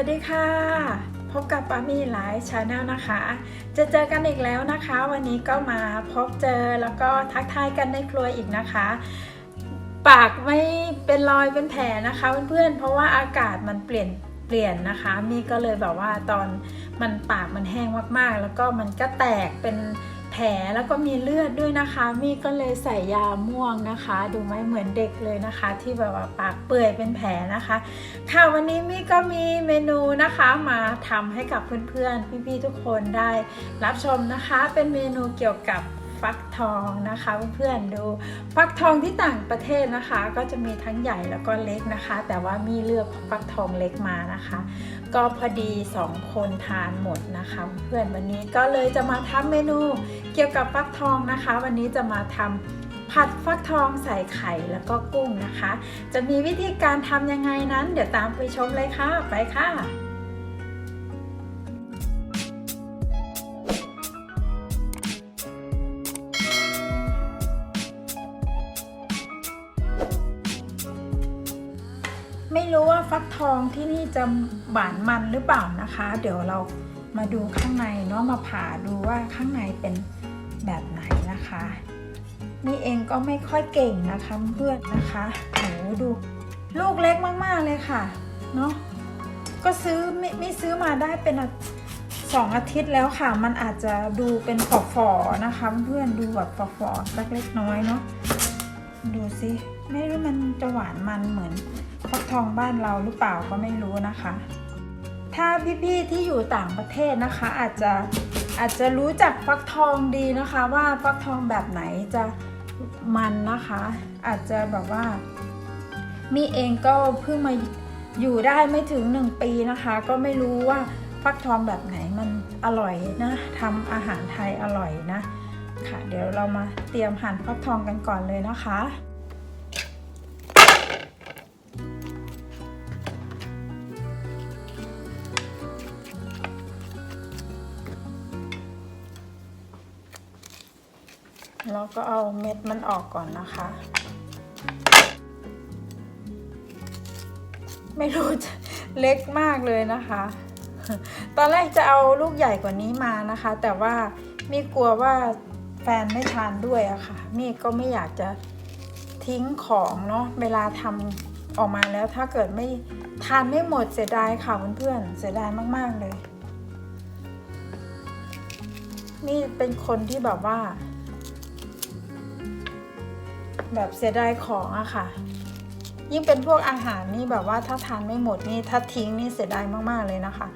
วัสดีค่ะ พบกับปามีไลฟ์ชาแนลนะคะ จะเจอกันอีกแล้วนะคะ วันนี้ก็มาพบเจอแล้วก็ทักทายกันในครัวอีกนะคะ ปากไม่เป็นรอยเป็นแผลนะคะเพื่อนๆเพราะว่าอากาศมันเปลี่ยนเปลี่ยนนะคะ มีก็เลยแบบว่าตอนมันปากมันแห้งมากๆ แล้วก็มันก็แตกเป็น ผลแล้วก็มีเลือดด้วยนะคะ มี่ก็เลยใส่ยาม่วงนะคะ ดูไหมเหมือนเด็กเลยนะคะ ที่แบบว่าปากเปื่อยเป็นแผลนะคะ ค่ะวันนี้มี่ก็มีเมนูนะคะมาทำให้กับเพื่อนๆ พี่ๆทุกคนได้รับชมนะคะ เป็นเมนูเกี่ยวกับ ฟักทองนะคะเพื่อนๆดูฟักทองที่ต่างประเทศนะคะ ก็จะมีทั้งใหญ่แล้วก็เล็กนะคะ แต่ว่ามีเลือกฟักทองเล็กมานะคะ ก็พอดีสองคนทานหมดนะคะ เพื่อนวันนี้ก็เลยจะมาทำเมนูเกี่ยวกับฟักทองนะคะ วันนี้จะมาทำผัดฟักทองใส่ไข่แล้วก็กุ้งนะคะ จะมีวิธีการทำยังไงนั้น เดี๋ยวตามไปชมเลยค่ะ ไปค่ะ รู้ว่าฟักทองที่นี่จะหวานมันหรือเปล่านะคะ เดี๋ยวเรามาดูข้างในเนาะมาผ่าดูว่าข้างในเป็นแบบไหนนะคะ นี่เองก็ไม่ค่อยเก่งนะคะเพื่อนนะคะโหดูลูกเล็กมากๆเลยค่ะเนาะก็ซื้อไม่ไม่ซื้อมาได้เป็นสองอาทิตย์แล้วค่ะ มันอาจจะดูเป็นฝอๆนะคะ เพื่อนดูแบบฝอๆสักเล็กน้อยเนาะดูสิไม่รู้มันจะหวานมันเหมือน ฟักทองบ้านเราหรือเปล่าก็ไม่รู้นะคะ ถ้าพี่ๆที่อยู่ต่างประเทศนะคะ อาจจะอาจจะรู้จักฟักทองดีนะคะ ว่าฟักทองแบบไหนจะมันนะคะ อาจจะแบบว่า มีเองก็เพิ่งมาอยู่ได้ไม่ถึงหนึ่งปีนะคะ ก็ไม่รู้ว่าฟักทองแบบไหนมันอร่อยนะทำอาหารไทยอร่อยนะ ค่ะ เดี๋ยวเรามาเตรียมหั่นฟักทองกันก่อนเลยนะคะ แล้วก็เอาเม็ดมันออกก่อนนะคะ ไม่รู้จะเล็กมากเลยนะคะ ตอนแรกจะเอาลูกใหญ่กว่านี้มานะคะ แต่ว่ามีกลัวว่าแฟนไม่ทานด้วยอะค่ะ มีก็ไม่อยากจะทิ้งของเนาะเวลาทำออกมาแล้วถ้าเกิดไม่ทานไม่หมดเสียดายค่ะเพื่อนๆเสียดายมากๆเลย นี่เป็นคนที่แบบว่า แบบเสียดายของอะค่ะ ยิ่งเป็นพวกอาหารนี่แบบว่าถ้าทานไม่หมดนี่ถ้าทิ้งนี่เสียดายมากๆเลยนะคะ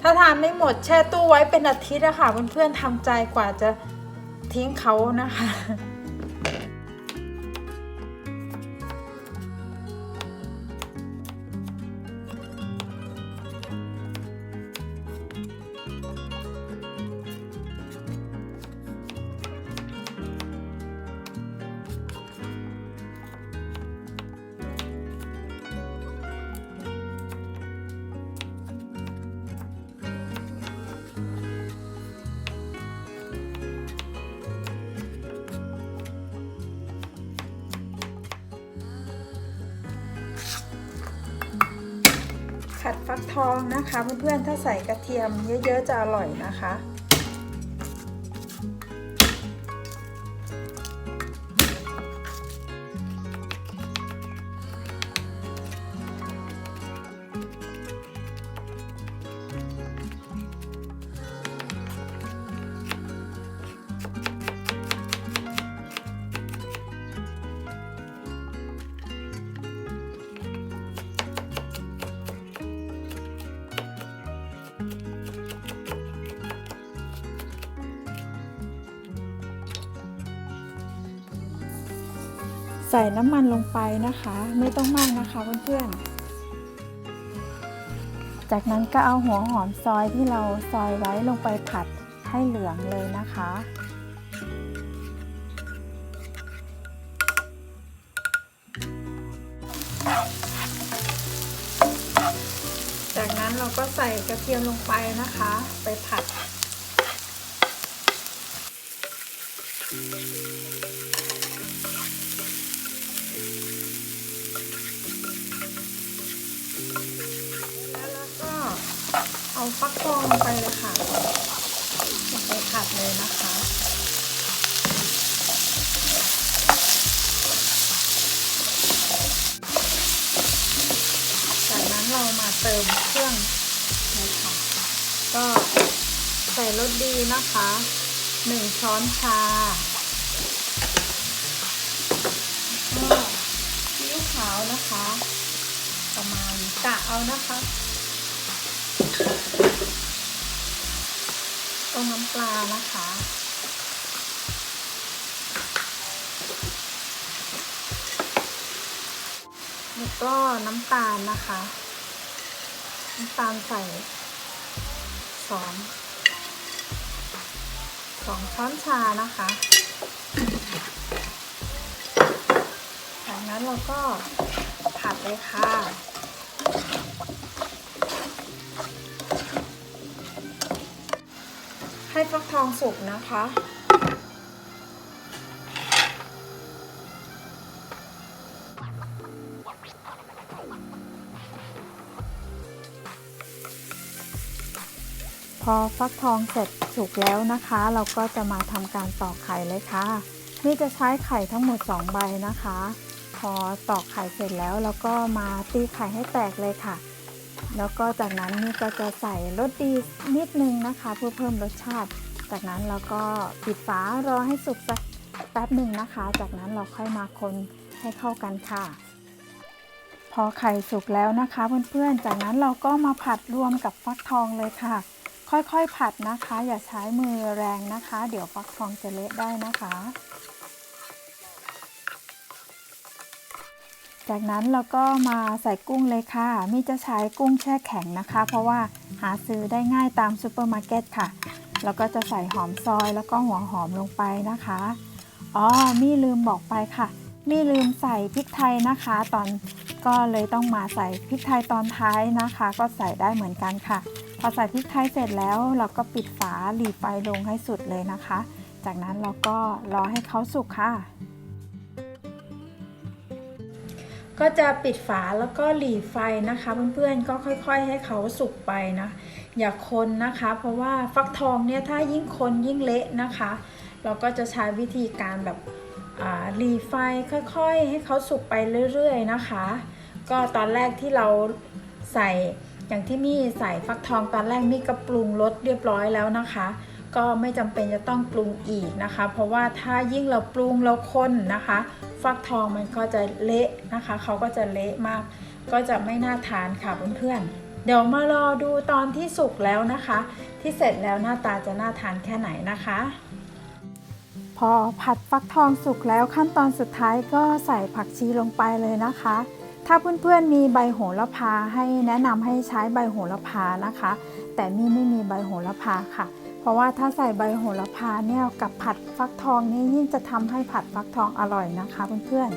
ถ้าทานไม่หมดแช่ตู้ไว้เป็นอาทิตย์อะค่ะเพื่อนๆทำใจกว่าจะทิ้งเขานะคะ ผัดฟักทองนะคะเพื่อนๆถ้าใส่กระเทียมเยอะๆจะอร่อยนะคะ ใส่น้ำมันลงไปนะคะ ไม่ต้องมากนะคะเพื่อนๆ จากนั้นก็เอาหัวหอมซอยที่เราซอยไว้ลงไปผัดให้เหลืองเลยนะคะ จากนั้นเราก็ใส่กระเทียมลงไปนะคะ ไปผัด เติมเครื่องเลยค่ะก็ใส่รสดีนะคะหนึ่งช้อนชาแล้วก็ซีอิ๊วขาวนะคะ ประมาณกะเอานะคะต้มน้ำปลานะคะแล้วก็น้ำตาลนะคะ น้ำตาลใส่สองสองช้อนชานะคะ จากนั้นเราก็ผัดเลยค่ะให้ฟักทองสุกนะคะ อฟักทองเสร็จสุกแล้วนะคะ เราก็จะมาทำการตอกไข่เลยค่ะ นี่จะใช้ไข่ทั้งหมด 2 ใบนะคะ พอตอกไข่เสร็จแล้วเราก็มาตีไข่ให้แตกเลยค่ะ แล้วก็จากนั้นนี่ก็จะใส่รสดีนิดนึงนะคะ เพื่อเพิ่มรสชาติ จากนั้นเราก็ปิดฝารอให้สุกสักแป๊บหนึ่งนะคะ จากนั้นเราค่อยมาคนให้เข้ากันค่ะ พอไข่สุกแล้วนะคะเพื่อนๆ จากนั้นเราก็มาผัดรวมกับฟักทองเลยค่ะ ค่อยๆ ผัดนะคะ อย่าใช้มือแรงนะคะ เดี๋ยวฟักทองจะเละได้นะคะ จากนั้นเราก็มาใส่กุ้งเลยค่ะมิจะใช้กุ้งแช่แข็งนะคะ เพราะว่าหาซื้อได้ง่ายตามซูเปอร์มาร์เก็ตค่ะ แล้วก็จะใส่หอมซอยแล้วก็หัวหอมลงไปนะคะ อ๋อ มี่ลืมบอกไปค่ะ มี่ลืมใส่พริกไทยนะคะ ตอนก็เลยต้องมาใส่พริกไทยตอนท้ายนะคะ ก็ใส่ได้เหมือนกันค่ะ พอใส่พริกไทยเสร็จแล้วเราก็ปิดฝาหลีไฟลงให้สุดเลยนะคะ จากนั้นเราก็รอให้เขาสุกค่ะ ก็จะปิดฝาแล้วก็หลีไฟนะคะเพื่อนๆก็ค่อยๆให้เขาสุกไปนะ อย่าคนนะคะ เพราะว่าฟักทองเนี่ยถ้ายิ่งคนยิ่งเละนะคะ เราก็จะใช้วิธีการแบบหลีไฟค่อยๆ ให้เขาสุกไปเรื่อยๆนะคะ ก็ตอนแรกที่เราใส่ อย่างที่มี่ใส่ฟักทองตอนแรกมี่ก็ปรุงรสเรียบร้อยแล้วนะคะ ก็ไม่จำเป็นจะต้องปรุงอีกนะคะ เพราะว่าถ้ายิ่งเราปรุงเราคนนะคะ ฟักทองมันก็จะเละนะคะเขาก็จะเละมาก ก็จะไม่น่าทานค่ะเพื่อนๆเดี๋ยวมารอดูตอนที่สุกแล้วนะคะ ที่เสร็จแล้วหน้าตาจะน่าทานแค่ไหนนะคะ พอผัดฟักทองสุกแล้วขั้นตอนสุดท้ายก็ใส่ผักชีลงไปเลยนะคะ ถ้าเพื่อนๆมีใบโหระพาให้แนะนำให้ใช้ใบโหระพานะคะ แต่มี่ไม่มีใบโหระพาค่ะ เพราะว่าถ้าใส่ใบโหระพาเนี่ยกับผัดฟักทองนี่ยิ่งจะทำให้ผัดฟักทองอร่อยนะคะเพื่อน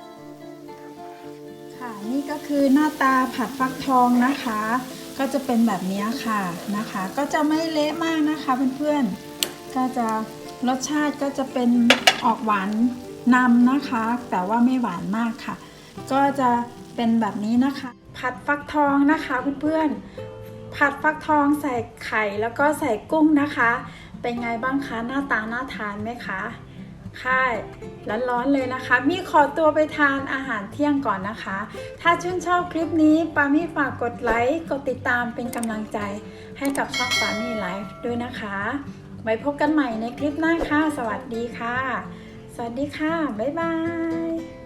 ๆค่ะนี่ก็คือหน้าตาผัดฟักทองนะคะ ก็จะเป็นแบบนี้ค่ะนะคะ ก็จะไม่เละมากนะคะเพื่อนๆก็จะรสชาติก็จะเป็นออกหวานนำนะคะ แต่ว่าไม่หวานมากค่ะ ก็จะเป็นแบบนี้นะคะ ผัดฟักทองนะคะเพื่อนๆ ผัดฟักทองใส่ไข่แล้วก็ใส่กุ้งนะคะ เป็นไงบ้างคะหน้าตาน่าทานไหมคะค่ะร้อนๆเลยนะคะ มีขอตัวไปทานอาหารเที่ยงก่อนนะคะ ถ้าชื่นชอบคลิปนี้ปามี่ฝากกดไลค์กดติดตามเป็นกำลังใจให้กับช่องปามี่ไลฟ์ด้วยนะคะ ไว้พบกันใหม่ในคลิปหน้าค่ะ สวัสดีค่ะ สวัสดีค่ะ บ๊ายบาย